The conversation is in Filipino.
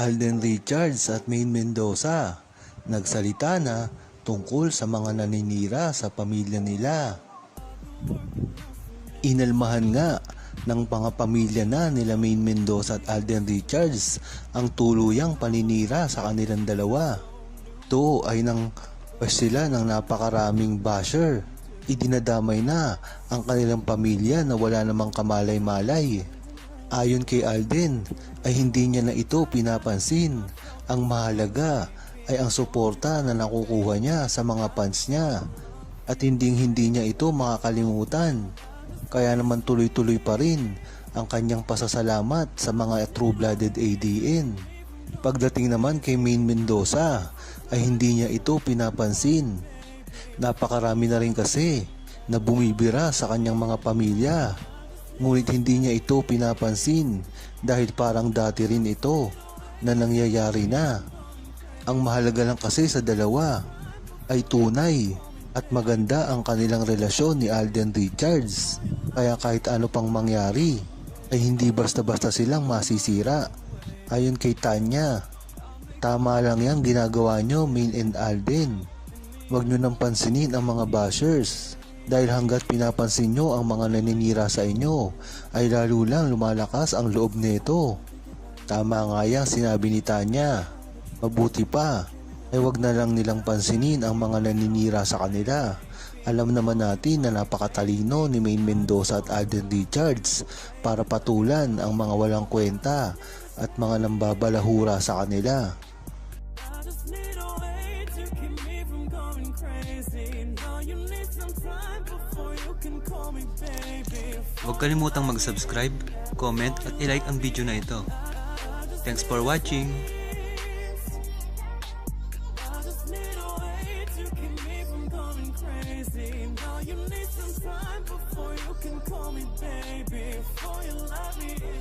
Alden Richards at Maine Mendoza nagsalita na tungkol sa mga naninira sa pamilya nila. Inalmahan nga ng mga pamilya na nila Maine Mendoza at Alden Richards ang tuluyang paninira sa kanilang dalawa. Ito ay nang sila ng napakaraming basher. Idinadamay na ang kanilang pamilya na wala namang kamalay-malay. Ayon kay Alden ay hindi niya na ito pinapansin. Ang mahalaga ay ang suporta na nakukuha niya sa mga fans niya at hindi hindi niya ito makakalimutan. Kaya naman tuloy-tuloy pa rin ang kanyang pasasalamat sa mga true-blooded ADN. Pagdating naman kay Maine Mendoza ay hindi niya ito pinapansin. Napakarami na rin kasi na bumibira sa kanyang mga pamilya. Ngunit hindi niya ito pinapansin dahil parang dati rin ito na nangyayari na. Ang mahalaga lang kasi sa dalawa ay tunay at maganda ang kanilang relasyon ni Alden Richards. Kaya kahit ano pang mangyari ay hindi basta-basta silang masisira. Ayon kay Tanya, tama lang yan ginagawa nyo Main and Alden. Huwag nyo nang pansinin ang mga bashers. Dahil hanggat pinapansin nyo ang mga naninira sa inyo, ay lalo lang lumalakas ang loob nito. Tama nga yan sinabi ni Tanya. Mabuti pa, ay wag na lang nilang pansinin ang mga naninira sa kanila. Alam naman natin na napakatalino ni Maine Mendoza at Alden Richards para patulan ang mga walang kwenta at mga nambabalahura sa kanila. Crazy. Now you need some time before you can call me baby. Huwag kalimutang mag-subscribe, comment